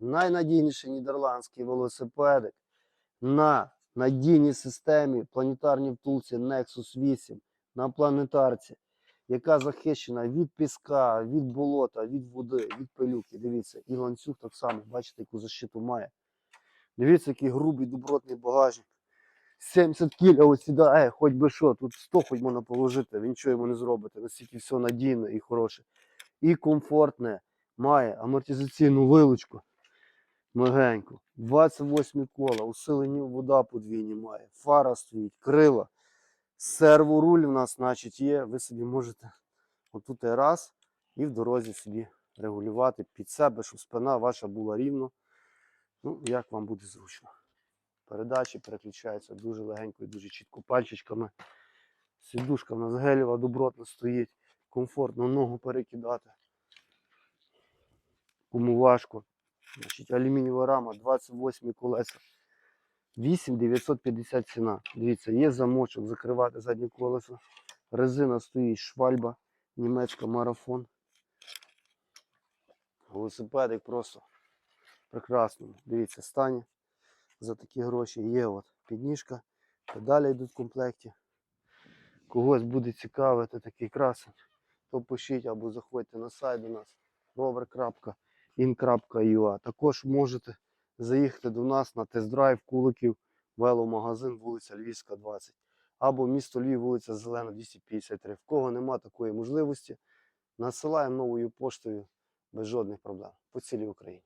Найнадійніший нідерландський велосипедик на надійній системі планетарній втулці Nexus 8 на планетарці, яка захищена від піска, від болота, від води, від пилюки. Дивіться, і ланцюг так само, бачите, яку защиту має. Дивіться, який грубий добротний багажник. 70 кіля ось сідає, хоч би що, тут 100 хоч можна положити, ви нічого йому не зробите. Настільки все надійне і хороше. І комфортне. Має амортизаційну вилучку. Мегеньку. 28 кола, усилені вода подвійні має. Фара стоїть, крила. Серворуль у нас, значить, є. Ви собі можете отут і раз і в дорозі собі регулювати під себе, щоб спина ваша була рівно. Ну, як вам буде зручно. Передачі переключаються дуже легенько і дуже чітко пальчичками. Сідушка в нас гелєва добротно стоїть. Комфортно ногу перекидати. Кому важко. Значить, алюмінієва рама, 28 колеса. 8950 ціна. Дивіться, є замочок закривати заднє колесо. Резина стоїть, швальба, німецька марафон. Велосипедик просто в прекрасному. Дивіться, стані за такі гроші. Є от підніжка, педалі йдуть в комплекті. Когось буде цікавити такий красень, то пишіть або заходьте на сайт до нас rover.in.ua. Також можете заїхати до нас на тест-драйв Куликів, веломагазин, вулиця Львівська, 20. Або місто Львів, вулиця Зелена, 253. В кого нема такої можливості, насилаємо новою поштою без жодних проблем по цілій Україні.